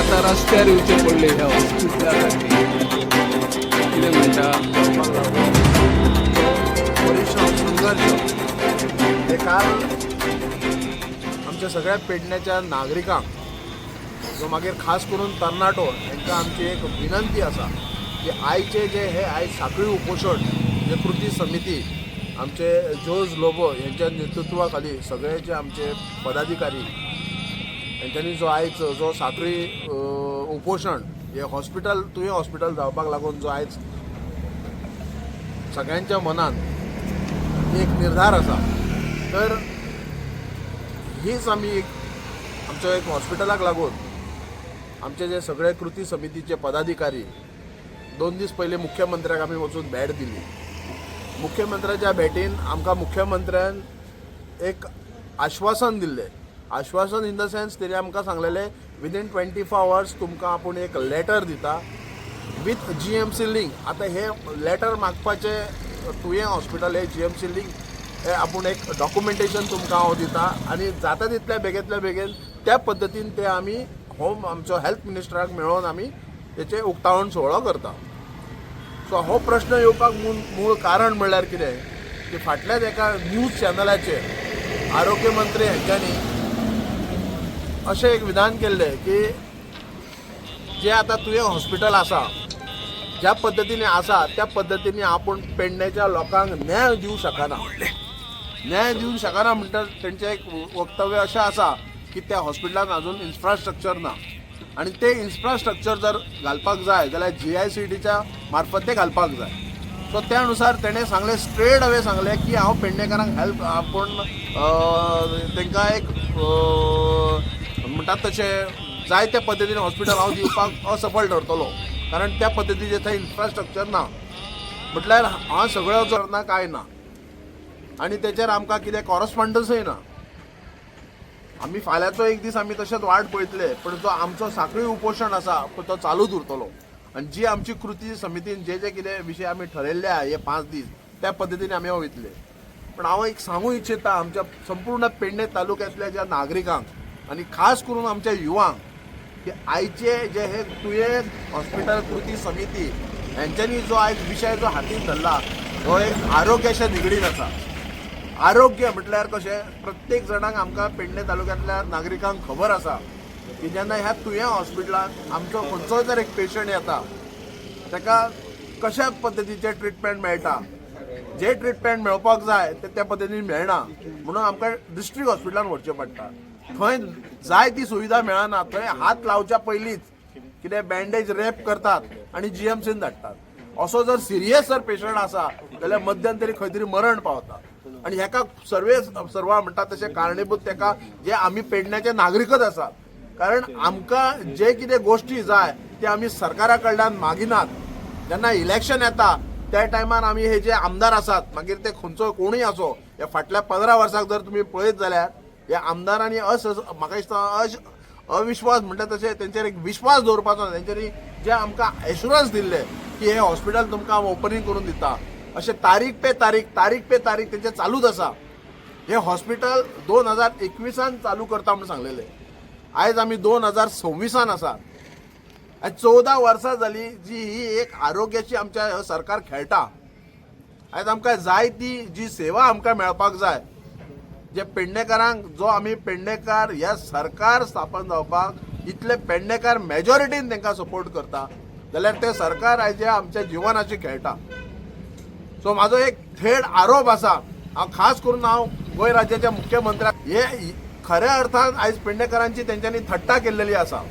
आतां रस्त्यार येवचे पडले ह्या हो. हॉस्पिटला कितें म्हणटा संघर्ष हे काल आमच्या सगळ्या पेडण्याच्या नागरिकांक जो मागीर खास करून तरणाटो हांकां आमची एक विनंती आसा की आयचे जे हे आयज साखळी उपोशण जे कृती समिती आमचे जोज लोबो यांच्या नेतृत्वा खाली सगळे जे आमचे पदाधिकारी यांच्यांनी जो आयज जो साखळी उपोशण हे हॉस्पिटल तुवें हॉस्पिटल जावपाक लागून जो आयज सगळ्यांच्या मनान एक निर्धार आसा तर हीच आमी एक आमच्या एक हॉस्पिटलाक लागून आमचे जे सगळे कृती समितीचे पदाधिकारी दोन दीस पयलीं मुख्यमंत्र्याक आमी वचून भेट दिली. मुख्यमंत्र्याच्या भेटीन आमकां मुख्यमंत्र्यान एक आश्वासन दिल्लें. आश्वासन इन द सेन्स तेणी आमकां सांगलेलें विदीन ट्वेंटी फोर आवर्स तुमकां आपूण एक लेटर दिता. With G M C link आतां हे लेटर मागपाचें तुवें हॉस्पिटल हे जी एम सी लिंक हे आपूण एक डॉक्युमेंटेशन तुमकां हांव दिता. आनी जाता तितल्या बेगेंतल्या बेगीन त्या पद्दतीन ते आमी होम आमचो हेल्थ मिनिस्टराक मेळोवन आमी तेचे उक्तावण सुवाळो करता. सो हो प्रश्न येवपाक मूळ मूळ कारण म्हणल्यार कितें? की फाटल्याच एका न्यूज चॅनलाचेर आरोग्य मंत्री हांच्यांनी अशें एक विधान केल्लें की जे आतां तुवें हॉस्पिटल आसा ज्या पद्दतीने आसा त्या पद्दतीने आपूण पेडण्याच्या लोकांक न्याय दिवंक शकना. न्याय दिवंक शकना म्हणटा तेंचें एक वक्तव्य अशें आसा की त्या हॉस्पिटलान अजून इन्फ्रास्ट्रक्चर ना. आनी ते इन्फ्रास्ट्रक्चर जर घालपाक जाय जाल्यार जी आय सी टीच्या मार्फत ते घालपाक जाय. सो त्यानुसार तेणें सांगलें स्ट्रेट अवे सांगलें की हांव पेडणेकारांक हेल्प आपण तेंकां एक म्हणटात तशें जाय त्या पद्दतीन हॉस्पिटल हांव दिवपाक असफल ठरतलो. कारण त्या पद्दतीचें थंय इन्फ्रास्ट्रक्चर ना. म्हटल्यार हांव सगळो करना कांय ना? आनी तेचेर आमकां कितें कॉरस्पॉन्डन्सय ना? आमी फाल्यांचो एक दीस आमी तशेंच वाट पळयतले पूण जो आमचो साखळी उपोशण आसा पूण तो चालूच उरतलो आनी जी आमची कृती समितीन जे जे कितें विशय आमी ठरयल्ले आहा हे पांच दीस त्या पद्दतीन आमी वयतले पण हांव एक सांगूं इच्छिता आमच्या संपूर्ण पेडणे तालुक्यांतल्या ज्या नागरिकांक आनी खास करून आमच्या युवांक की आयचे जे हे तुयें हॉस्पिटल कृती समिती यांच्यांनी जो आयज विशय जो हातीन धरला तो एक आरोग्याच्या निगडीत आसा आरोग्य म्हटल्यार कशें प्रत्येक जाणांक आमकां पेडणे तालुक्यांतल्या नागरिकांक खबर आसा की जेन्ना ह्या तुयें हॉस्पिटलांत आमचो खंयचोय जर एक पेशंट येता ताका कशा पद्दतीचें ट्रिटमेंट मेळटा? जे ट्रिटमेंट मेळपाक जाय ते त्या पद्दतीन मेळना म्हणून आमकां डिस्ट्रिक्ट हॉस्पिटलान व्हरचें पडटा. थंय जाय ती सुविधा मेळना थंय हात लावच्या पयलींच कितें बँडेज रेप करतात आनी जीएमसीन धाडटात असो जर सिरियस जर पेशंट आसा जाल्यार मध्यंतरी खंय तरी मरण पावता आनी हेका सर्वे सर्वा म्हणटा तशें कारणीभूत तेका जे आमी पेडण्याचे नागरिकच आसात कारण आमकां जे कितें गोश्टी जाय ते आमी सरकारा कडल्यान मागिनात. जेन्ना इलेक्शन येता त्या टायमार आमी हे जे आमदार आसात मागीर ते खंयचो कोणूय आसो हे फाटल्या पंदरा वर्साक जर तुमी पळयत जाल्यार हे आमदारांनी अस म्हाका दिसता अश अविश्वास म्हणटा तशें तेंचेर एक विश्वास दवरपाचो तेंच्यांनी जे आमकां एश्युरन्स दिल्ले की हे हॉस्पिटल तुमकां हांव ओपनिंग करून दिता. अशें तारीख पे तारीख तारीख पे तारीख तेंचें चालूच आसा हे हॉस्पिटल दोन हजार एकविसान चालू करता म्हूण सांगलेले आयज आमी दोन हजार सव्वीसान आसा आयज चवदा वर्सां जाली जी ही एक आरोग्याची आमच्या सरकार खेळटा. आयज आमकां जाय ती जी सेवा आमकां मेळपाक जाय जे पेडणेकारांक जो आमी पेडणेकार ह्या सरकार स्थापन जावपाक इतले पेडणेकार मेजॉरिटीन तांकां सपोर्ट करता जाल्यार ते सरकार आयज आमच्या जिवनाची खेळटा. सो म्हाजो एक थेट आरोप आसा हांव खास करून हांव गोंय राज्याच्या मुख्यमंत्र्याक हे खऱ्या अर्थान आयज पेडणेकारांची तेंच्यांनी थट्टा केल्लेली आसा.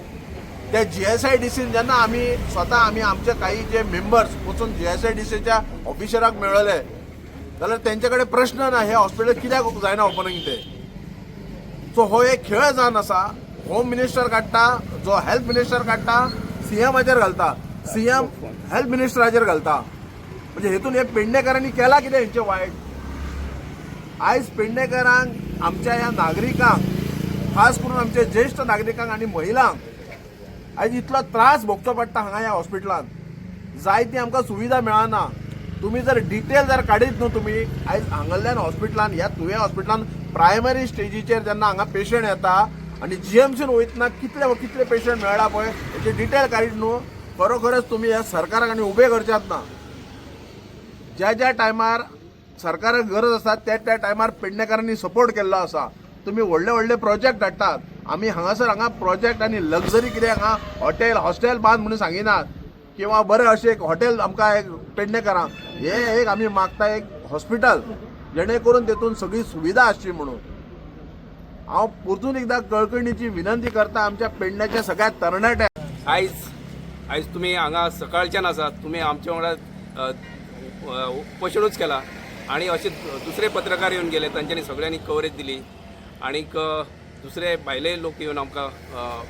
त्या G S I D scene जेन्ना आमी स्वता आमी आमचे काही जे मेंबर्स वचून जी एस आय डी सीच्या ऑफिसराक मेळले जाल्यार तेंचे कडेन प्रश्न ना हे हॉस्पिटल कित्याक जायना ओपनिंग ते. सो हो एक खेळ जावन आसा होम मिनिस्टर काडटा जो हेल्थ मिनिस्टर काडटा सीएमाचेर घालता. सीएम हेल्थ मिनिस्टराचेर घालता. म्हणजे हेतून हे पेडणेकारांनी केला कितें हेंचे वायट आयज पेडणेकारांक आमच्या ह्या नागरिकांक खास करून आमच्या ज्येश्ठ नागरिकांक आनी महिलांक आयज इतलो त्रास भोगचो पडटा हांगा ह्या हॉस्पिटलांत जायती आमकां सुविधा मेळना. तुमी जर डिटेल जर काडीत न्हू तुमी आयज हांगाल्यान हॉस्पिटलान ह्या तुवें हॉस्पिटलान प्रायमरी स्टेजीचेर जेन्ना हांगा पेशंट येता आनी जी एम सीन वयतना कितले कितले पेशंट मेळ्ळा पळय हेची डिटेल काडीत न्हू. खरोखरच तुमी ह्या सरकाराक आनी उबे करच्यात ना. ज्या ज्या टायमार सरकाराक गरज आसा त्या त्या टायमार पेडणेकारांनी सपोर्ट केल्लो आसा. तुम्ही व्हडले व्हडले प्रोजेक्ट हाडटात. आमी हांगासर हांगा प्रोजेक्ट आनी लग्जरी कितें हांगा हॉटेल हॉस्टेल बांद म्हणून सांगिनात. किंवा बरें अशें एक हॉटेल आमकां एक पेडणेकारांक. हे एक आमी मागता एक हॉस्पिटल जेणे करून तेतून सगळी सुविधा आसची म्हणून. हांव परतून एकदां कळकणीची विनंती करता आमच्या पेडण्याच्या सगळ्या तरणाट्या आयज आयज तुमी हांगा सकाळच्यान आसात तुमी आमच्या वांगडा उपोशणूच केला. आणि असे दुसरे पत्रकार येवन गेले तांच्यांनी सगळ्यांनी कवरेज दिली. आणीक दुसरे भायले लोक येवन आमकां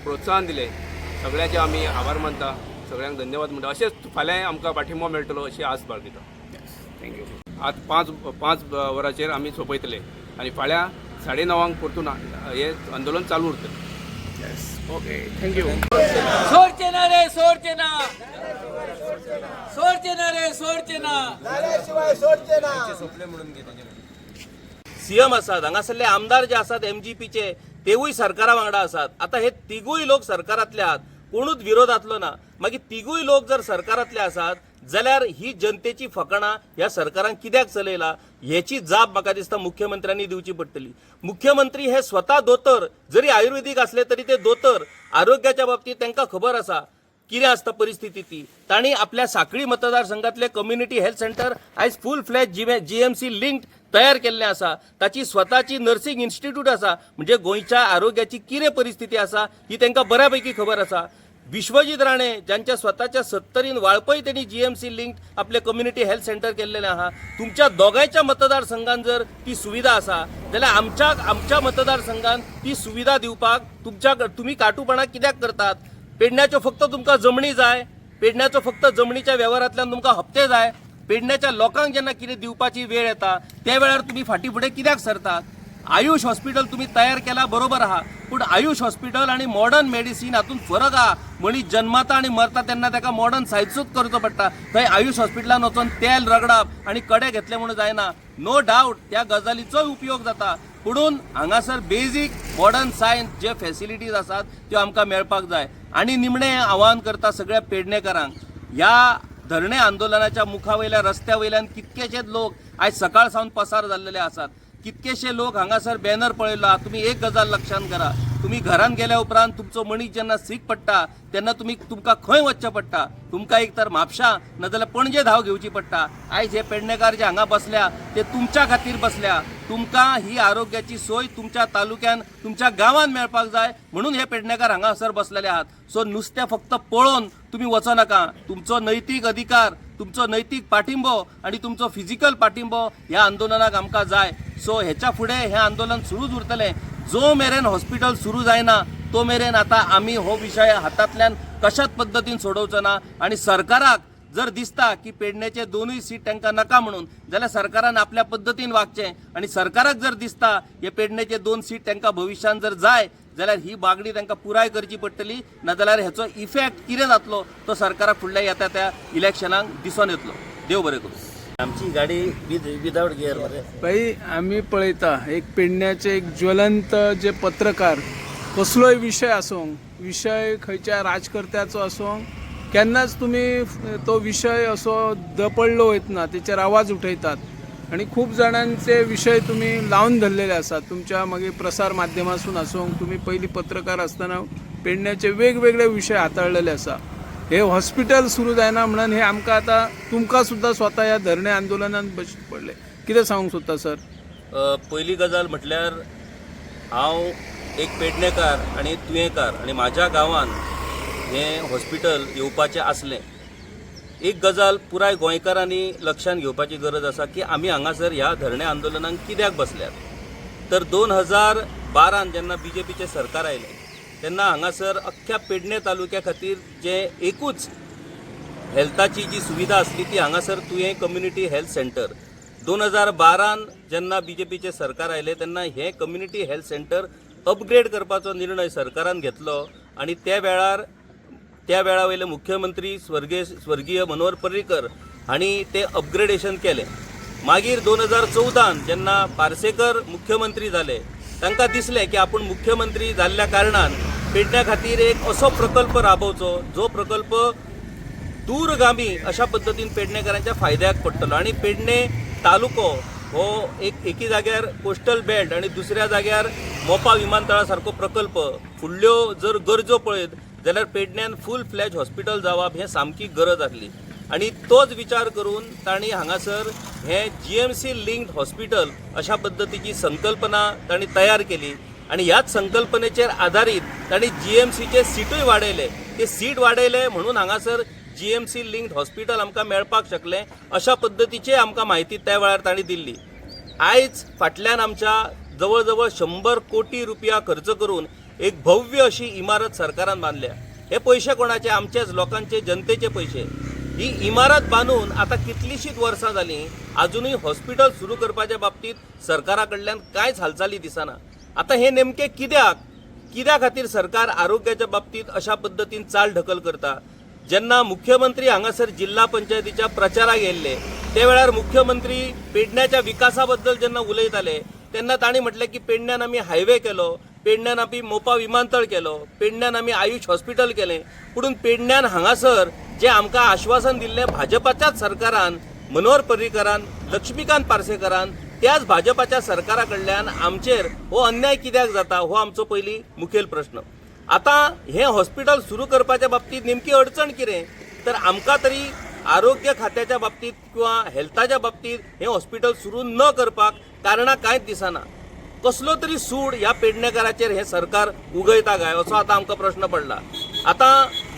प्रोत्साहन दिले. सगळ्याचे आमी आभार मानता. सगळ्यांक धन्यवाद म्हणटा अशेंच फाल्यां आमकां पाठिंबो मेळटलो अशी आस बाळगिता. थँक्यू आज पांच पांच वरांचेर आमी सोंपयतले आनी फाल्यां साडे णवांक परतून हे आंदोलन चालू उरतलें येस ओके थँक्यू सोडचे ना रे सोडचे ना. सोडचे ना रे सोडचे ना. सीएम आसात हांगासरले आमदार जे आसात एमजीपीचे तेवूय सरकारा वांगडा आसात आता हे तिगूय लोक सरकारांतले आहात. कोणूच विरोधातलो ना. मागीर तिगूय लोक जर सरकारांतले आसात जाल्यार ही जनतेची फकाणां ह्या सरकारान कित्याक चलयला? हेची जाप म्हाका दिसता मुख्यमंत्र्यांनी दिवची पडटली मुख्यमंत्री हे स्वता दोतोर जरी आयुर्वेदीक असले तरी ते दोतोर. आरोग्याच्या बाबतीत तांकां खबर आसा कितें आसता परिस्थिती ती? तांणी आपल्या साखळी मतदारसंघातले कम्युनिटी हेल्थ सेंटर आयज full fledged G M C linked तयार केल्लें आसा ताची स्वताची नर्सिंग इन्स्टिट्यूट आसा म्हणजे गोंयच्या आरोग्याची कितें परिस्थिती आसा ही तांकां बऱ्यापैकी खबर आसा विश्वजीत राणे ज्यांच्या स्वतःच्या सत्तरीन वाळपय त्यांनी सी लिंक आपले कम्युनिटी हेल्थ सेंटर केलेले आहा. तुमच्या दोगांयच्या मतदारसंघात जर ती सुविधा आसा जाल्यार आमच्या आमच्या मतदारसंघात ती सुविधा दिवपाक तुमच्या तुम्ही काटूपणा कित्याक करतात? पेडण्याच्यो फक्त तुमकां जमनी जाय पेडण्याचो फक्त जमनीच्या व्यवहारांतल्यान तुमकां हप्ते जाय पेडण्याच्या लोकांक जेन्ना कितें दिवपाची वेळ येता त्या वेळार तुम्ही फाटी फुडें कित्याक सरतात? आयुष हॉस्पिटल तुम्ही तयार केला बरोबर आहा पूण आयुष हॉस्पिटल आणि मॉडर्न मेडिसीन हातून फरक आहा मनीस जन्माता आणि मरता तेन्ना ताका मॉडर्न सायन्सूच करचो पडटा थंय आयुष हॉस्पिटलान वचून तेल रगडप आणि कडे घेतले म्हणून जायना. नो डावट त्या गजालीचोय उपयोग जाता. पुणून हांगासर बेजीक मॉडर्न सायन्स जे फॅसिलिटीज आसात त्यो आमकां मेळपाक जाय. आणि निमणें आव्हान करता सगळ्या पेडणेकारांक. ह्या धरणे आंदोलनाच्या मुखावयल्या रस्त्या वयल्यान कितकेशेच लोक आयज सकाळ सावन पसार जाल्लेले आसात. कितकेशे लोक हांगासर बॅनर पळयला तुम्ही एक गजाल लक्षात करा. तुम्ही घरान गेल्या उपरांत तुमचो मनीस जेन्ना सीक पडटा तेन्ना तुम्ही तुमकां खंय वचचें पडटा? तुमकां एक तर म्हापशां नाजाल्यार पणजे धांव घेवची पडटा. आयज हे पेडणेकार जे हांगा बसल्या ते तुमच्या खातीर बसल्या. तुमकां ही आरोग्याची सोय तुमच्या तालुक्यान तुमच्या गांवांत मेळपाक जाय म्हणून हे पेडणेकार हांगासर बसलेले आहात. सो नुस्तें फक्त पळोवन तुमी वचो नाका. तुमचो नैतीक अधिकार तुमचो नैतीक पाठिंबो आणि तुमचो फिजिकल पाठिंबो ह्या आंदोलनाक आमकां जाय. सो हेच्या फुडें हें आंदोलन सुरूच उरतलें. जो मेरेन हॉस्पिटल सुरू जायना तो मेरेन आतां आमी हो विशय हातांतल्यान कशाच पद्दतीन सोडोवचो ना आनी सरकाराक जर दिसता की पेडण्याचे दोनूय सीट तांकां नाका म्हणून जाल्यार सरकारान आपल्या पद्दतीन वागचें. आनी सरकाराक जर दिसता हे पेडण्याचे दोन सीट तांकां भविश्यान जर जाय जाल्यार ही मागणी तांकां पुराय करची पडटली नाजाल्यार हेचो इफेक्ट कितें जातलो तो सरकाराक फुडल्या येता त्या इलेक्शनाक दिसून येतलो. देव बरें करूं. आमची गाडी विदाउट गिअरमध्ये. भाई आम्ही पळयता एक पेडण्याचे एक ज्वलंत जे पत्रकार कसलोय विशय आसूं विशय खंयच्या राजकर्त्याचो आसूं केन्नाच तुमी तो विशय असो दपडलो वयतना तेचेर आवाज उठयतात. आणि खूप जणांचे विशय तुम्ही लावून धरलेले आसात तुमच्या मागीर प्रसार माध्यमासून आसूं तुम्ही पहिली पत्रकार आसतना पेडण्याचे वेगवेगळे विशय हाताळलेले असा. हे हॉस्पिटल सुरू जायना म्हणून हे आमकां आतां तुमकां सुद्दां स्वता ह्या धरणे आंदोलनात बस पडले. कितें सांगूंक सोदता सर? पहिली गजाल म्हटल्यार हांव एक पेडणेकार आनी दुयेंकार आनी म्हाज्या गांवांत हें हॉस्पिटल येवपाचें आसलें. एक गजाल पुराय गोंयकारांनी लक्षांत घेवपाची गरज आसा की आमी हांगासर ह्या धरणे आंदोलनाक कित्याक बसल्यात? तर दोन हजार बारान जेन्ना बी जे पीचें सरकार आयलें तेन्ना हांगासर अख्ख्या पेडणे तालुक्या खातीर जें एकूच हेल्थाची जी सुविधा आसली ती हांगासर तुवें कम्युनिटी हेल्थ सेंटर. दोन हजार बारान जेन्ना बी जे पीचें सरकार आयलें तेन्ना हें कम्युनिटी हेल्थ सेंटर अपग्रेड करपाचो निर्णय सरकारान घेतलो आनी त्या वेळार त्या वेळा वयले मुख्यमंत्री स्वर्गीय स्वर्गीय मनोहर पर्रीकर हांणी तें अपग्रेडेशन केलें. मागीर दोन हजार चवदान जेन्ना पार्सेकर मुख्यमंत्री जाले तांकां दिसलें की आपूण मुख्यमंत्री जाल्ल्या कारणान पेडण्या खातीर एक असो प्रकल्प राबोवचो जो प्रकल्प दूरगामी अशा पद्दतीन पेडणेकरांच्या फायद्याक पडटलो. आणि पेडणे तालुको हो एक एकी जाग्यार कोस्टल बेल्ट आणि दुसऱ्या जाग्यार मोपा विमानतळा सारको प्रकल्प फुडल्यो जर गरजो पळयत जाल्यार पेडण्यान फूल फ्लॅज हॉस्पिटल जावप हें सामकी गरज आसली. आनी तोच विचार करून तांणी हांगासर हें G M C linked hospital अशा पद्दतीची संकल्पना तांणी तयार केली. आणि ह्याच संकल्पनेचेर आधारीत तांणी जी एम सीचे सीटूय वाडयले ते सीट वाडयले म्हणून हांगासर G M C linked hospital आमकां मेळपाक शकलें अशा पद्दतीचे आमकां म्हायती त्या वेळार तांणी दिल्ली. आयज फाटल्यान आमच्या जवळ जवळ शंबर कोटी रुपया खर्च करून एक भव्य अशी इमारत सरकारान बांदल्या हे पयशे कोणाचे? आमचेच लोकांचे जनतेचे पयशे ही इमारत बांदून आता कितलीशीच वर्सां जालीं अजूनही हॉस्पिटल सुरू करपाच्या बाबतीत सरकारा कडल्यान कांयच हालचाली दिसना. आता हे नेमके कित्याक कित्या खातीर सरकार आरोग्याच्या बाबतीत अशा पद्दतीन चाल ढकल करता? जेन्ना मुख्यमंत्री हांगासर जिल्हा पंचायतीच्या प्रचाराक येयल्ले त्या वेळार मुख्यमंत्री पेडण्याच्या विकासा बद्दल जेन्ना उलयताले तेन्ना ताणी म्हटलें की पेडण्यान आमी हायवे केलो पेडण्यान आमी मोपा विमानतळ केलो पेडण्यान आमी आयुष हॉस्पिटल केलें. पुणून पेडण्यान हांगासर जें आमकां आश्वासन दिल्लें भाजपाच्याच सरकारान मनोहर पर्रीकरान लक्ष्मीकांत पार्सेकरान त्याच भाजपाच्या सरकारा कडल्यान आमचेर हो अन्याय कित्याक जाता हो आमचो पयली मुखेल प्रश्न. आता हे हॉस्पिटल सुरू करपाच्या बाबतीत नेमकी अडचण कितें? तर आमकां तरी आरोग्य खात्याच्या बाबतीत किंवा हेल्थाच्या बाबतीत हे हॉस्पिटल सुरू न करपाक कारणां कांयच दिसना. कसलो तरी सूड ह्या पेडणेकाराचेर हे सरकार उगयता काय? असो आता आमकां प्रश्न पडला. आता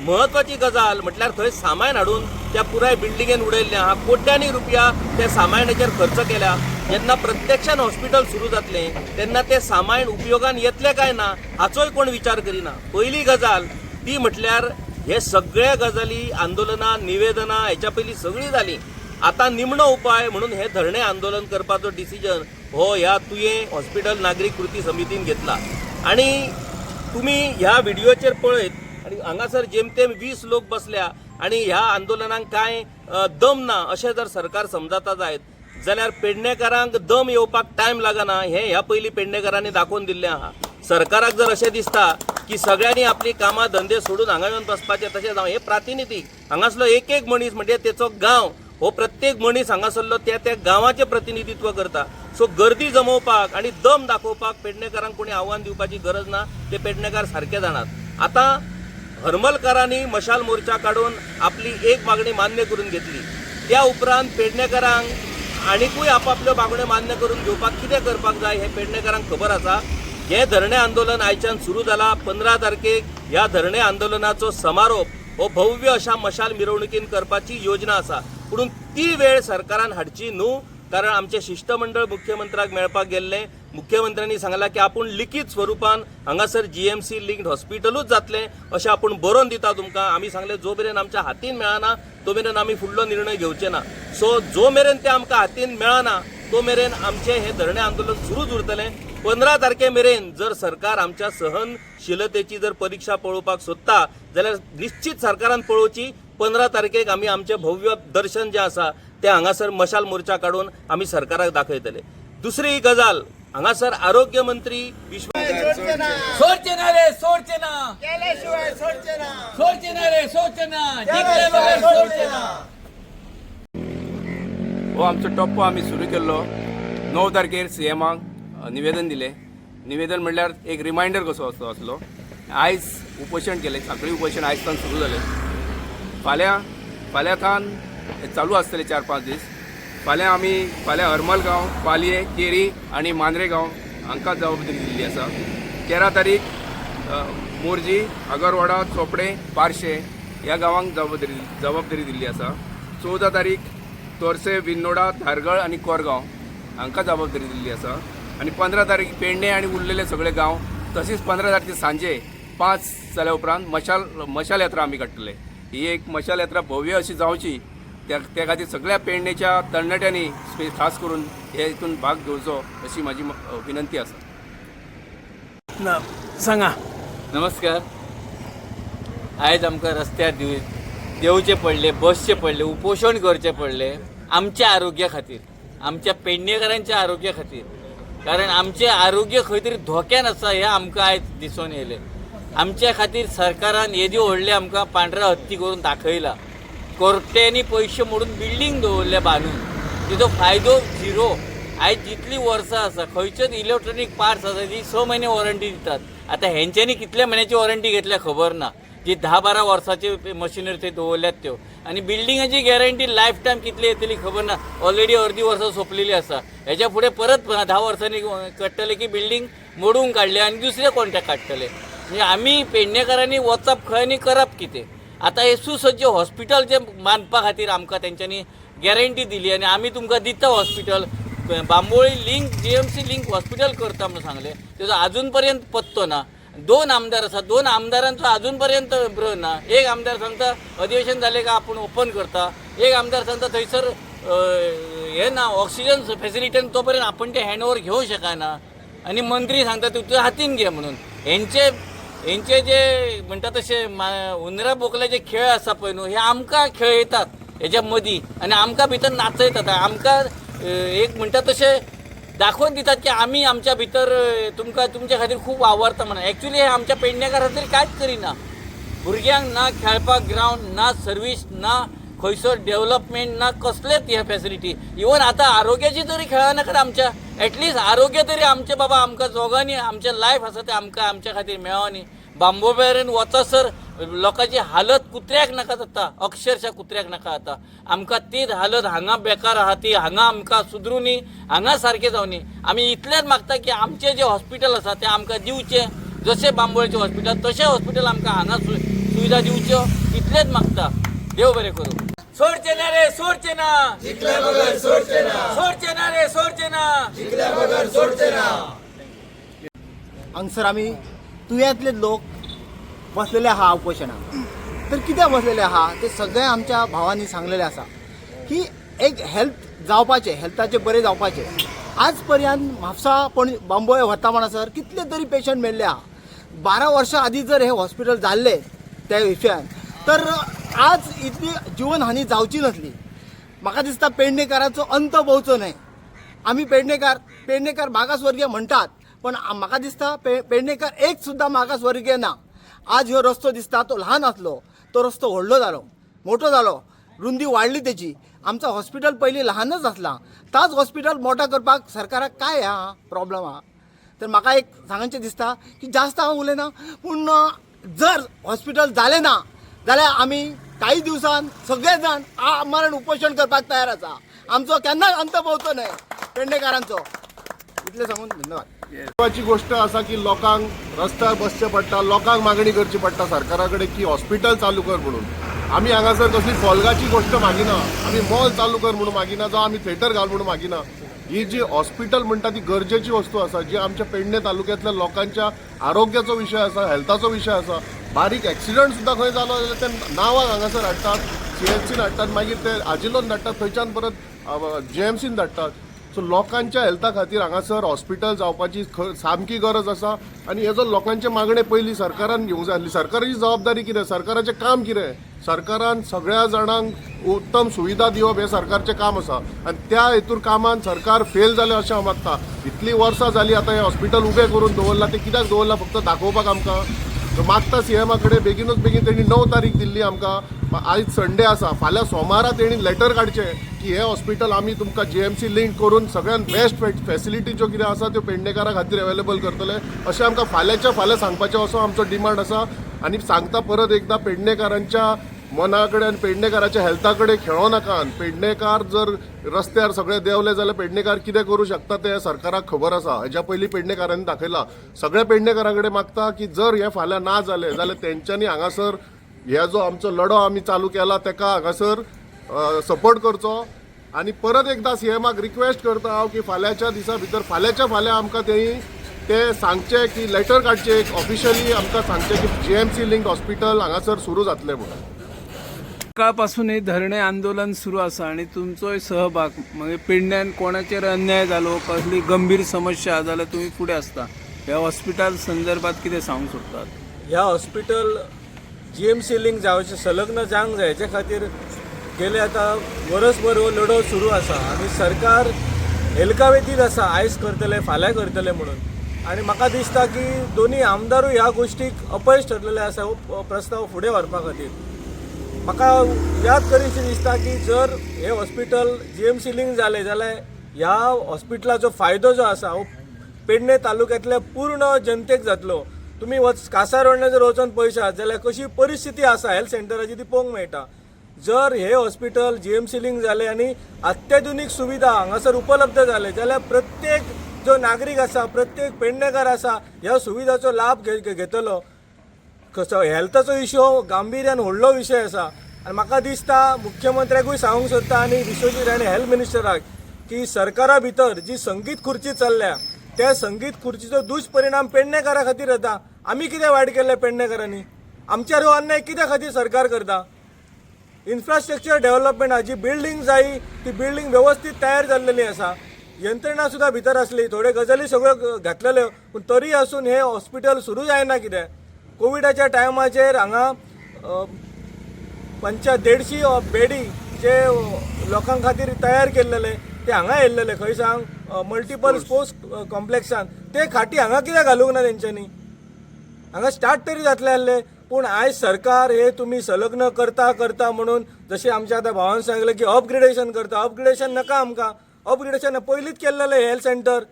महत्वाची गजाल म्हटल्यार थंय सामान हाडून त्या पुराय बिल्डिंगेन उडयल्लें आहा कोट्यांनी रुपया त्या सामानाचेर खर्च केल्या. जेन्ना प्रत्यक्षान हॉस्पिटल सुरू जातलें तेन्ना तें सामान उपयोगान येतलें काय ना हाचोय कोण विचार करिना. पयली गजाल ती म्हटल्यार हे सगळे गजाली आंदोलनां निवेदनां हेच्या पयलीं सगळीं जालीं. आता निमणो उपाय म्हणून हे धरणे आंदोलन करपाचो डिसिजन हो ह्या तुये हॉस्पिटल नागरीक कृती समितीन घेतला. आणि तुम्ही ह्या व्हिडिओचेर पळयत आणि हांगासर जेमतेम वीस लोक बसल्या आणि ह्या आंदोलनाक कांय दम ना अशें जर सरकार समजता जायत जाल्यार पेडणेकारांक दम येवपाक टायम लागना हें ह्या पयलीं पेडणेकारांनी दाखोवन दिल्लें आहा. सरकाराक जर अशें दिसता की सगळ्यांनी आपली कामां धंदे सोडून हांगा येवन बसपाचें तशें जावं हे प्रातिनिधीक हांगासलो एक एक मनीस म्हणजे तेचो गांव हो प्रत्येक मनीस हांगासरलो त्या त्या गांवाचें प्रतिनिधित्व करता. सो गर्दी जमोवपाक आनी दम दाखोवपाक पेडणेकारांक कोणी आव्हान दिवपाची गरज ना ते पेडणेकार सारके जाणात आता हरमलकारांनी मशाल मोर्चा काडून आपली एक मागणी मान्य करून घेतली. त्या उपरांत पेडणेकारांक आनीकूय आपापल्यो मागण्यो मान्य करून घेवपाक कितें करपाक जाय हे पेडणेकारांक खबर आसा. हे धरणे आंदोलन आयच्यान सुरू जाला पंदरा तारखेक. ह्या धरणे आंदोलनाचो समारोप हो भव्य अशा मशाल मिरवणुकीन करपाची योजना आसा. पुणून ती वेळ सरकारान हाडची न्हू कारण आमचे शिष्टमंडळ मुख्यमंत्र्याक मेळपाक गेल्ले. मुख्यमंत्र्यांनी सांगला की आपूण लिखीत स्वरुपान हांगासर जी एम सी लिंक्ड हॉस्पिटलूच जातलें. अशें आपूण बरोवन दिता तुमकां. आमी सांगलें जो मेरेन आमच्या हातीन मेळना तो मेरेन आमी फुडलो निर्णय घेवचे ना. सो जो मेरेन ते आमकां हातीन मेळना तो मेरेन आमचे हे धरणे आंदोलन सुरूच उरतले पंदरा तारखे मेरेन जर सरकार आमच्या सहनशीलतेची जर परीक्षा पळोवपाक सोदता जाल्यार निश्चित सरकारान पळोवची पंदरा तारखेक आमी आमचें भव्य दर्शन जें आसा तें हांगासर मशाल मोर्चा काडून आमी सरकाराक दाखयतले दुसरी गजाल हांगासर आरोग्य मंत्री विश्व सोडचे ना रे सोडचे ना. सोडचे ना. रे सोडचे ना. हो आमचो टप्पो आमी सुरू केल्लो णव तारखेर सी एमाक निवेदन दिलें. निवेदन म्हणल्यार एक रिमायंडर कसो असो आसलो आयज उपोशण केलें सांखळी उपोशण आयज तान सुरू जालें फाल्यां फाल्यां तान हे चालू आसतले चार पांच दीस फाल्यां आमी फाल्यां हरमल गांव पालये केरी आनी मांद्रे गांव हांकां जबाबदारी दिल्ली आसा तेरा तारीख मोरजी आगरवाडा चोपडे पारशे ह्या गांवांक जबाबदारी जबाबदारी दिल्ली आसा चवदा तारीख तोरसे विन्नोडा धारगळ आनी कोरगांव हांकां जबाबदारी दिल्ली आसा आनी पंदरा तारीख पेडणे आनी उरलेले सगळे गांव तशीच पंदरा तारखे सांजे पांच जाल्या उपरांत मशाल मशाल यात्रा आमी काडटले ही एक मशाल यात्रा भव्य अशी जावची त्या त्या खातीर सगळ्या पेडणेच्या तरणाट्यांनी खास करून हे हितून भाग घेवचो अशी म्हाजी म- अ, विनंती आसा. ना सांगा. नमस्कार. आयज आमकां रस्त्यार दिव देवचे पडले बसचे पडले उपोशण करचे पडले आमच्या आरोग्या खातीर आमच्या पेडणेकारांच्या आरोग्या खातीर. कारण आमचे आरोग्य खंय तरी धोक्यान आसा हें आमकां आयज दिसून येयलें. आमच्या खातीर सरकारान येदी व्हडले आमकां पांढऱ्या हत्ती करून दाखयला कोर्ट्यांनी पयशे मोडून बिल्डींग दवरले बांदून तिचो फायदो झिरो. आयज जितली वर्सां आसा खंयचेच इलेक्ट्रॉनीक पार्ट्स आसा ती स म्हयने वॉरंटी दितात. आतां हेंच्यांनी कितल्या म्हयन्याची वॉरंटी घेतल्या खबर ना? जी धा बारा वर्साची मशिनरी थंय दवरल्यात त्यो. आनी बिल्डिंगाची गॅरंटी लायफ टायम कितली येतली खबर ना? ऑलरेडी अर्दी वर्सां सोंपलेली आसा हेच्या फुडें परत धा वर्सांनी कट्टले की बिल्डींग मोडून काडले आनी दुसरे कॉन्ट्रॅक्ट काडटले म्हणजे आमी पेडणेकारांनी वचप खंय आनी करप कितें? आतां हे सुसज्ज हॉस्पिटल जे बांदपा खातीर आमकां तेंच्यांनी गॅरंटी दिली आनी आमी तुमकां दिता hospital Bambolim link G M C link hospital करता म्हणून सांगलें. तेजो अजून पर्यंत पत्तो ना. दोन आमदार आसा दोन आमदारांचो अजून पर्यंत ब्र ना. एक आमदार सांगता अधिवेशन जालें काय आपूण ओपन करता. एक आमदार सांगता थंयसर हें हे ना ऑक्सिजन फेसिलिटीन तो पर्यंत आपण ते हँड ओवर घेवंक शकना. आनी मंत्री सांगता तुज्या तुझ्या हातीन घे म्हणून. हेंचे हेंचे जे म्हणटा तसे मा- उंदरा बोकल्याचे खेळ आसा पळय न्हू हे आमकां खेळयतात हेच्या मदीं आनी आमकां भितर नाचयतात आमकां एक म्हणटा तसे दाखोवन दितात की आमी आमच्या भितर तुमका तुमकां तुमच्या खातीर खूब वावरता म्हणा. एक्चुली हे आमच्या पेडण्याकार खातीर कांयच करिना भुरग्यांक ना खेळपाक ग्रावंड ना सर्वीस ना खंयसर डेव्हलपमेंट ना कसलेच हे फॅसिलिटी इवन आतां आरोग्याची तरी खेळा नाकात आमच्या ॲटलिस्ट आरोग्य तरी आमचे बाबा आमकां जोगांनी आमचें लायफ आसा तें आमकां आमच्या खातीर मेळोनी. बांबोबेरेन वचसर लोकांची हालत कुत्र्याक नाका जाता अक्षरशः कुत्र्याक नाका जाता. आमकां तीच हालत हांगा बेकार आहा ती हांगा आमकां सुदरुनी हांगा सारकें न्ही आमी इतलेंच मागता की आमचें जें हॉस्पिटल आसा तें आमकां दिवचें. जशें बांबोळेचें हॉस्पिटल तशें हॉस्पिटल आमकां हांगा सु सुविधा दिवच्यो. इतलेंच मागता. देव बरें करूं. सोडचे ना. रे सोडचे ना. सोडचे ना. रे सोडचे ना. हांगसर आमी तुयेंतले लोक बसलेले आहा उपोशणाक तर कित्याक बसलेले आहा ते सगळे आमच्या भावांनी सांगलेले आसा की एक हेल्थ जावपाचें हेल्थाचें बरें जावपाचें. आज पर्यंत म्हापसा पण बांबोळे वता म्हणसर कितले तरी पेशंट मेळ्ळे आहा बारा वर्सां आदीं जर हे हॉस्पिटल जाल्ले त्या विशयान तर आज इतली जीवनहानी जावची नासली. म्हाका दिसता पेडणेकाराचो अंत भोवचो न्हय आमी पेडणेकार पेडणेकार मागासवर्गीय म्हणटात पण म्हाका दिसता पे पेडणेकार एक सुद्दां मागासवर्गीय ना. आज ह्यो रस्तो दिसता तो ल्हान आसलो तो रस्तो व्हडलो जालो मोठो जालो रुंदी वाडली तेजी आमचो हॉस्पिटल पयलीं लहानच आसला ताच हॉस्पिटल मोठा करपाक सरकाराक काय हा प्रॉब्लम हा? तर म्हाका एक सांगचें दिसता की जास्त हांव उलयना पूण जर हॉस्पिटल जालें ना जाल्यार आमी काही दिवसान सगळे जाण आमरण उपोशण करपाक तयार आसा. आमचो केन्नाच अंत पावचो न्हय पेडणेकारांचो इतलें सांगून धन्यवाद. महत्वाची गोष्ट असा की लोकांक रस्त्यार बसचें पडटा लोकांक मागणी करची पडटा सरकारा कडेन की हॉस्पिटल चालू कर म्हणून. आमी हांगासर कसली फॉल्गाची गोष्ट मागिना. आमी मॉल चालू कर म्हणून मागिना जावं आमी थिएटर घाल म्हणून मागिना. ही जी हॉस्पिटल म्हणटा ती गरजेची वस्तू आसा जी आमच्या पेडणे तालुक्यातल्या लोकांच्या आरोग्याचो विशय आसा हेल्थाचो विशय आसा बारीक एक्सिडंट सुद्दां खंय जालो जाल्यार ते नांवाक हांगासर हाडटात सी एच सीन हाडटात मागीर ते आजिलोन धाडटात थंयच्यान परत जे एम सीन धाडटात सो लोकांच्या हेल्था खातीर हांगासर हॉस्पिटल जावपाची ख- सामकी गरज आसा. आनी हेजो लोकांचे मागणे पयलीं सरकारान घेवंक जाय आसली सरकाराची जबाबदारी कितें सरकाराचें काम कितें? सरकारान सगळ्या जाणांक उत्तम सुविधा दिवप हें सरकारचें काम आसा. आनी त्या हेतूर कामान सरकार फेल जालें अशें हांव मागता. इतलीं वर्सां जालीं आतां हें हॉस्पिटल उबें करून दवरलां तें कित्याक दवरलां फक्त दाखोवपाक आमकां? मागता सी एमा कडेन बेगीनूच बेगीन तेणी णव तारीख दिल्ली आमकां. आयज संडे आसा. फाल्यां सोमारा तेणी लेटर काडचें की हें हॉस्पिटल आमी तुमकां जी एम सी लिंक करून सगळ्यान बेस्ट फॅसिलिटी ज्यो कितें आसा त्यो पेडणेकारा खातीर अवेलेबल करतले. अशें आमकां फाल्यांच्या फाल्यां सांगपाचें असो आमचो डिमांड आसा. आनी सांगता परत एकदां पेडणेकारांच्या मना कडेन आनी पेडणेकाराच्या हेल्था कडेन खेळो नाकात पेडणेकार जर रस्त्यार सगळे देवले जाल्यार पेडणेकार कितें करूं शकता तें सरकाराक खबर आसा हेच्या पयलीं पेडणेकारांनी दाखयलां सगळ्या पेडणेकारां कडेन मागता की जर हें फाल्यां ना जालें जाल्यार तेंच्यांनी हांगासर हे जो आमचो लढो आमी चालू केला तेका हांगासर सपोर्ट करचो. आनी परत एकदां सीएमाक रिक्वेस्ट करता हांव की फाल्यांच्या दिसा भितर फाल्यांच्या फाल्यां आमकां तेणी ते सांगचे की लेटर काडचे एक ऑफिशियली आमकां सांगचे की G M C link hospital हांगासर सुरू जातलें म्हणून. सकाळपासून हे धरणे आंदोलन सुरू आसा आणि तुमचोय सहभाग म्हणजे पिडण्यान कोणाचेर अन्याय झालो कसली गंभीर समस्या जाल्यार तुम्ही फुडें आसता ह्या हॉस्पिटल संदर्भात कितें सांगूंक सोदतात ह्या hospital G M C link जावचें संलग्न जावंक जाय हेचे खातीर गेले आतां वर्सभर हो लढो सुरू आसा आनी सरकार हेलकावेतीत आसा आयज करतले फाल्यां करतले म्हणून. आनी म्हाका दिसता की दोनी आमदारूय ह्या गोश्टीक अपयश ठरलेले आसा हो प्रस्ताव फुडें व्हरपा खातीर. म्हाका याद करीशी दिसता की जर हे hospital G M C link जालें जाल्यार ह्या हॉस्पिटलाचो फायदो जो आसा हो पेडणे तालुक्यांतल्या पूर्ण जनतेक जातलो. तुमी वच कासारवण्या जर वचून पळयशात जाल्यार कशी परिस्थिती आसा हेल्थ सेंटराची ती पळोवंक मेळटा. जर हे hospital G M C link जालें आनी अत्याधुनीक सुविधा हांगासर उपलब्ध जाले जाल्यार प्रत्येक जो नागरीक आसा प्रत्येक पेडणेकार आसा ह्या सुविधाचो लाभ घे- घेतलो. कसो हेल्थाचो इश्यू हो गांभीर्यान व्हडलो विशय आसा. आनी म्हाका दिसता मुख्यमंत्र्याकूय सांगूंक सोदता आनी विश्वजीत आनी हेल्थ मिनिस्टराक की सरकारा भितर जी संगीत खुर्ची चल्ल्या त्या संगीत खुर्चीचो दुश्परिणाम पेडणेकारा खातीर जाता. आमी कितें वायट केलें पेडणेकारांनी? आमच्यार हो अन्याय कित्या खातीर सरकार करता? इन्फ्रास्ट्रक्चर डेव्हलपमेंट जी बिल्डींग जाय ती बिल्डींग वेवस्थीत तयार जाल्लेली आसा. यंत्रणा सुद्दां भितर आसली थोड्यो गजाली सगळ्यो घातलेल्यो पूण तरी आसून हे हॉस्पिटल सुरू जायना कितें? कोविडाच्या टायमाचेर हांगा पंचा देडशी बेडी जे लोकां खातीर तयार केल्लेले ते हांगा येयल्लेले खंय सांग मल्टिपल स्पोर्ट्स कॉम्प्लेक्सान ते खाटी हांगा कित्याक घालूंक ना तेंच्यांनी? हांगा स्टार्ट तरी जातले आसले पूण आयज सरकार हे तुमी संलग्न करता करता म्हणून जशें आमच्या आतां भावान सांगलें की अपग्रेडेशन करता अपग्रेडेशन नाका आमकां. अपग्रेडेशन पयलींच केल्लेलें हेल्थ सेंटर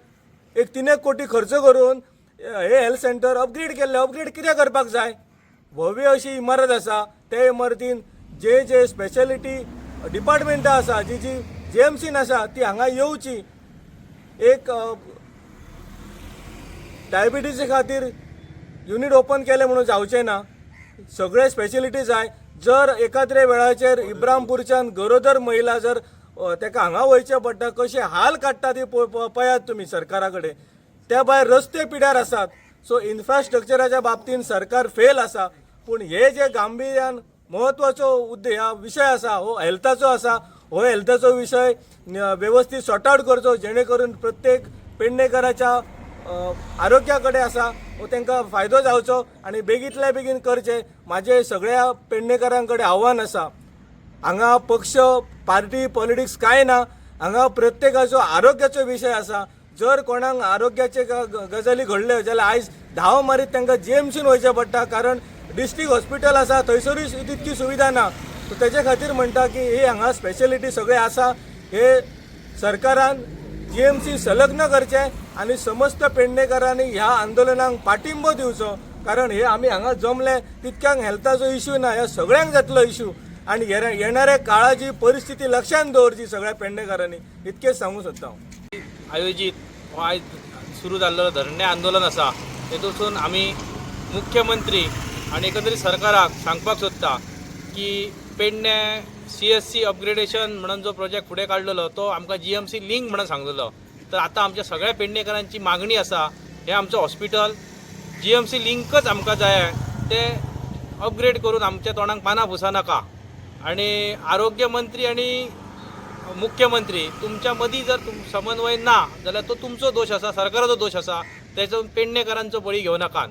एक तीन एक कोटी खर्च करून हे हेल्थ सेंटर अपग्रेड केल्लें अपग्रेड कितें करपाक जाय? भव्य अशी इमारत आसा त्या इमारतीन जे जे स्पेशलिटी डिपार्टमेंटां आसा जी जी जी एम सीन आसा ती हांगा येवची एक डायबिटीजे खातीर युनिट ओपन केलें म्हणून जावचें ना. सगळे स्पेशलिटी जाय जर एकाद्रे वेळाचेर इब्रामपूरच्यान गरोदर महिला जर ताका हांगा वयचें पडटा कशे हाल काडटा ती पळयात तुमी सरकारा कडेन त्या भायर रस्ते पिड्यार आसात. सो इन्फ्रास्ट्रक्चराच्या बाबतींत सरकार फेल आसा. पूण हे जे गांभीर्यान म्हत्वाचो उद्दे हा विशय आसा हो हेल्थाचो आसा हो हेल्थाचो विशय वेवस्थित सॉर्ट आवट करचो जेणे करून प्रत्येक पेडणेकाराच्या आरोग्या कडेन आसा हो तांकां फायदो जावचो आनी बेगींतल्या बेगीन करचे म्हाजे सगळ्या पेडणेकारां कडेन आव्हान आसा. हांगा पक्ष पार्टी पॉलिटिक्स कांय ना हांगा प्रत्येकाचो आरोग्याचो विशय आसा. जर कोणाक आरोग्याचे गजाली घडल्यो जाल्यार आयज धांव मारीत तांकां जी एम सीन वयचें पडटा कारण डिस्ट्रिक्ट हॉस्पिटल आसा थंयसरूय तितकी सुविधा ना सो तेचे खातीर म्हणटा की ही हांगा स्पेशलिटी सगळे आसा. हे सरकारान जी एम सी संलग्न करचे आनी समस्त पेडणेकारांनी ह्या आंदोलनाक पाठिंबो दिवचो. कारण हे आमी हांगा जमले तितक्यांक हेल्थाचो इश्यू ना ह्या सगळ्यांक जातलो इश्यू. आनी येणाऱ्या काळाची परिस्थिती लक्षांत दवरची सगळ्या पेडणेकारांनी. इतकेच सांगू सोदता हांव. आयोजीत हो आयज सुरू जाल्लो धरणे आंदोलन आसा तेतूंतसून आमी मुख्यमंत्री आनी एकंदरीत सरकाराक सांगपाक सोदता की Pedne C S C upgradation म्हणून जो प्रोजेक्ट फुडें काडलेलो तो आमकां जी एम सी लिंक म्हणून सांगलेलो. तर आतां आमच्या सगळ्या पेडणेकारांची मागणी आसा हें आमचें हॉस्पिटल जी एम सी लिंकच आमकां जाय. ते अपग्रेड करून आमच्या तोंडाक पानां पुसा नाका. आनी आरोग्य मंत्री आनी मुख्यमंत्री तुमच्या मदीं जर तुम समन्वय ना जाल्यार तो तुमचो दोश आसा सरकाराचो दोश आसा तेचो पेडणेकारांचो बळी घेवं नाकात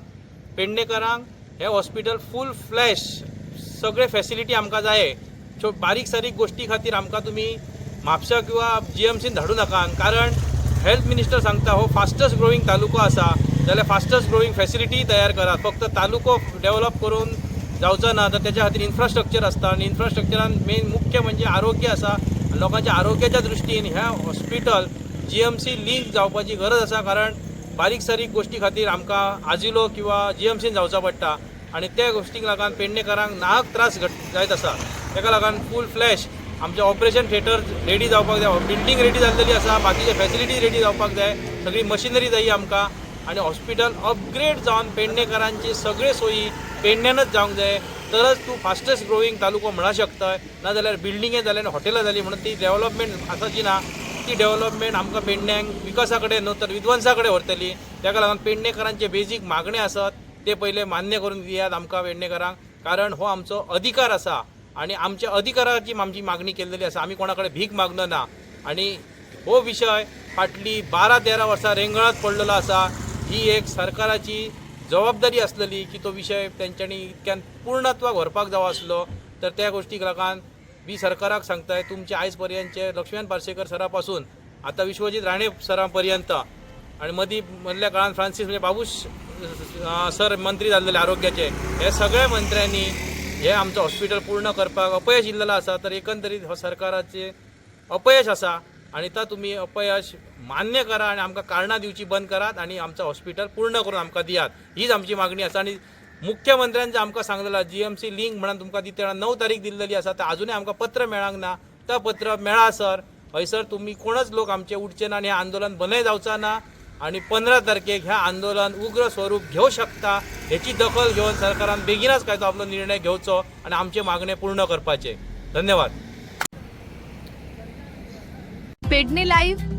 पेडणेकारांक हे हॉस्पिटल फूल फ्लॅश सगळे फॅसिलिटी आमकां जाय. छो बारीक सारीक गोश्टी खातीर आमकां तुमी म्हापसा किंवा जी एम सीन धाडूं नाकात कारण हेल्थ मिनिस्टर सांगता हो फास्टस्ट ग्रोईंग तालुको आसा जाल्यार फास्टस्ट ग्रोईंग फॅसिलिटी तयार करात फक्त तालुको डेव्हलप करून जावचो ना तर त्याच्या खातीर इन्फ्रास्ट्रक्चर आसता आनी इन्फ्रास्ट्रक्चरान मेन मुख्य म्हणजे आरोग्य आसा लोकांच्या आरोग्याच्या दृश्टीन ह्या hospital G M C link जावपाची गरज आसा कारण बारीक सारीक गोश्टी खातीर आमकां आजिलो किंवा जी एम सीन जावचो पडटा आनी त्या गोश्टींक लागून पेडणेकारांक नाहक त्रास घट जायत आसा तेका लागून फूल फ्लॅश आमचे ऑपरेशन थिएटर रेडी जावपाक जाय बिल्डींग रेडी जाल्लेली आसा बाकीचे फॅसिलिटी रेडी जावपाक जाय सगळी मशिनरी जायी आमकां. आनी हॉस्पिटल अपग्रेड जावन पेडणेकारांची सगळे सोयी पेडण्यानच जावंक जाय. तरच तूं फास्टेस्ट ग्रोईंग तालुको म्हणा शकता नाजाल्यार बिल्डिंगे जाल्यार आनी हॉटेलां जाली म्हणून ती डेव्हलपमेंट आसाची ना ती डेव्हलपमेंट आमकां पेडण्यांक विकासा कडेन न्हू तर विध्वंसा कडेन व्हरतली. ताका लागून पेडणेकारांचे बेजीक मागणे आसात ते पहिले मान्य करून दियात आमकां पेडणेकारांक. कारण हो आमचो अधिकार आसा आनी आमच्या अधिकाराची आमची मागणी केल्लेली आसा. आमी कोणा कडेन भीक मागणं ना. आनी हो विशय फाटली बारा तेरा वर्सां रेंगळात पडलेलो आसा. ही एक सरकाराची जबाबदारी आसलेली की तो विशय तेंच्यांनी इतक्यान पूर्णत्वाक व्हरपाक जावो आसलो तर त्या गोश्टीक लागून बी सरकाराक सांगताय तुमचे आयज पर्यंतचे लक्ष्मण पार्सेकर सरा पासून आता विश्वजीत राणे सरांपर्यंत आणि मधी मधल्या काळात फ्रान्सिस म्हणजे बाबूश सर मंत्री जाल्लेले आरोग्याचे हे सगळ्या मंत्र्यांनी हे आमचं हॉस्पिटल पूर्ण करपाक अपयश इल्लेलं आसा तर एकंदरीत हो सरकाराचे अपयश आसा आणि ता तुम्ही अपयश मान्य करा आणि आमकां कारणां दिवची बंद करात आणि आमचं हॉस्पिटल पूर्ण करून आमकां दियात. हीच आमची मागणी आसा आणि मुख्यमंत्र्यांचे आमकां सांगलेला जी एम सी लिंक म्हणून तुमकां दिते णव तारीख दिल्लेली आसा तर अजूनय आमकां पत्र मेळांक ना. तो पत्र मेळा सर. हयसर तुम्ही कोणच लोक आमचे उठचे ना आणि हे आंदोलन बंदय जावचा ना. आणि पंदरा तारखेक ह्या आंदोलन उग्र स्वरूप घेऊ शकता हेची दखल घेऊन सरकारान बेगीनच काय तो आपलो निर्णय घेवचो आणि आमचे मागणे पूर्ण करपाचे. धन्यवाद. पेडणे लाईव्ह